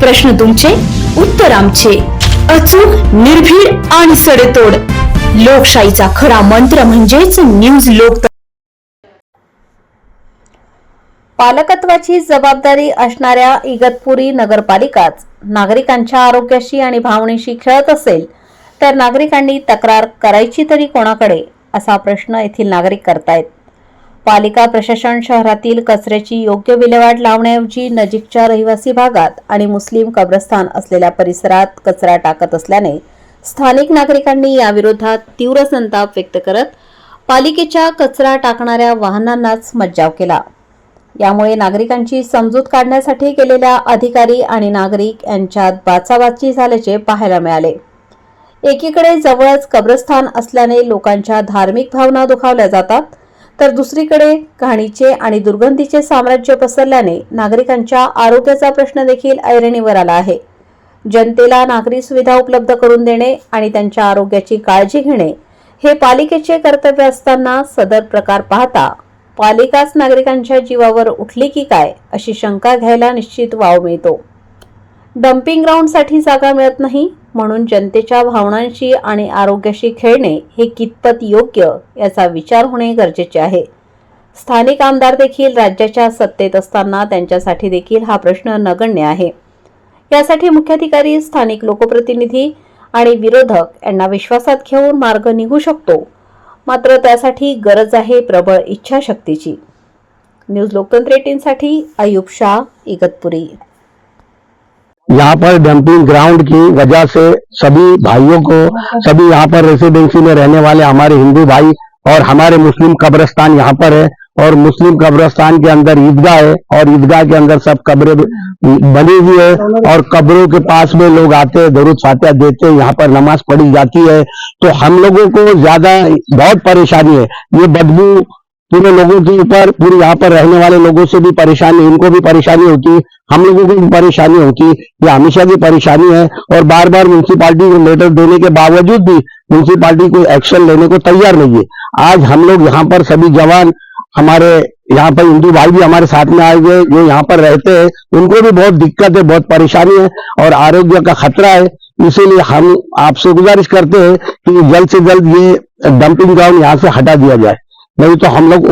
प्रश्न तुमचे उत्तर आमचे. अचूक निर्भीड आणि सडेतोड. लोकशाहीचा खरा मंत्र म्हणजेच न्यूज लोक पालकत्वाची जबाबदारी असणाऱ्या इगतपुरी नगरपालिकाच नागरिकांच्या आरोग्याशी आणि भावनेशी खेळत असेल तर नागरिकांनी तक्रार करायची तरी कोणाकडे? असा प्रश्न येथील नागरिक करतायत. पालिका प्रशासन शहरातील कचऱ्याची योग्य विल्हेवाट लावण्याऐवजी नजीकच्या रहिवासी भागात आणि मुस्लिम कब्रस्तान असलेल्या परिसरात कचरा टाकत असल्याने स्थानिक नागरिकांनी याविरोधात तीव्र संताप व्यक्त करत पालिकेच्या कचरा टाकणाऱ्या वाहनांनाच मज्जाव केला. यामुळे नागरिकांची समजूत काढण्यासाठी गेलेल्या अधिकारी आणि नागरिक यांच्यात बाचाबाची झाल्याचे पाहायला मिळाले. एकीकडे जवळच कब्रस्थान असल्याने लोकांच्या धार्मिक भावना दुखावल्या जातात तर दुसरीकडे घाणीचे आणि दुर्गंधीचे साम्राज्य पसरल्याने नागरिकांच्या आरोग्याचा प्रश्न देखील ऐरणीवर आला आहे. जनतेला नागरी सुविधा उपलब्ध करून देणे आणि त्यांच्या आरोग्याची काळजी घेणे हे पालिकेचे कर्तव्य असताना सदर प्रकार पाहता पालिकाच नागरिकांच्या जीवावर उठली की काय अशी शंका घ्यायला निश्चित वाव मिळतो. डम्पिंग ग्राउंडसाठी जागा मिळत नाही म्हणून जनतेच्या भावनांशी आणि आरोग्याशी खेळणे हे कितपत योग्य याचा विचार होणे गरजेचे आहे. स्थानिक आमदार देखील राज्याच्या सत्तेत असताना त्यांच्यासाठी देखील हा प्रश्न नगण्य आहे. यासाठी मुख्याधिकारी स्थानिक लोकप्रतिनिधी आणि विरोधक यांना विश्वासात घेऊन मार्ग निघू शकतो. मात्र त्यासाठी गरज आहे प्रबळ इच्छाशक्तीची. न्यूज लोकतंत्र एटीनसाठी अयुब शाह इगतपुरी. यहाँ पर डंपिंग ग्राउंड की वजह से सभी भाइयों को, सभी यहाँ पर रेसिडेंसी में रहने वाले हमारे हिंदू भाई और हमारे मुस्लिम कब्रस्तान यहाँ पर है और मुस्लिम कब्रस्तान के अंदर ईदगाह है और ईदगाह के अंदर सब कब्रें बनी हुई है और कब्रों के पास में लोग आते हैं, दरुद फातिहा देते हैं, यहाँ पर नमाज़ पढ़ी जाती है। तो हम लोगों को ज़्यादा बहुत परेशानी है। ये बदबू पूरे लोगों के ऊपर, पूरे यहाँ पर रहने वाले लोगों से भी परेशानी इनको भी परेशानी होती, हम लोगों को भी परेशानी होती, ये हमेशा की परेशानी है और बार बार म्यूनसिपालिटी को लेटर देने के बावजूद भी म्यूनसिपालिटी कोई एक्शन लेने को तैयार नहीं है। आज हम लोग यहाँ पर सभी जवान, हमारे यहाँ पर हिंदू भाई भी हमारे साथ में आए हुए जो यहाँ पर रहते हैं, उनको भी बहुत दिक्कत है, बहुत परेशानी है और आरोग्य का खतरा है। इसीलिए हम आपसे गुजारिश करते हैं कि जल्द से जल्द ये डंपिंग ग्राउंड यहाँ से हटा दिया जाए। नहीं तो हम लोग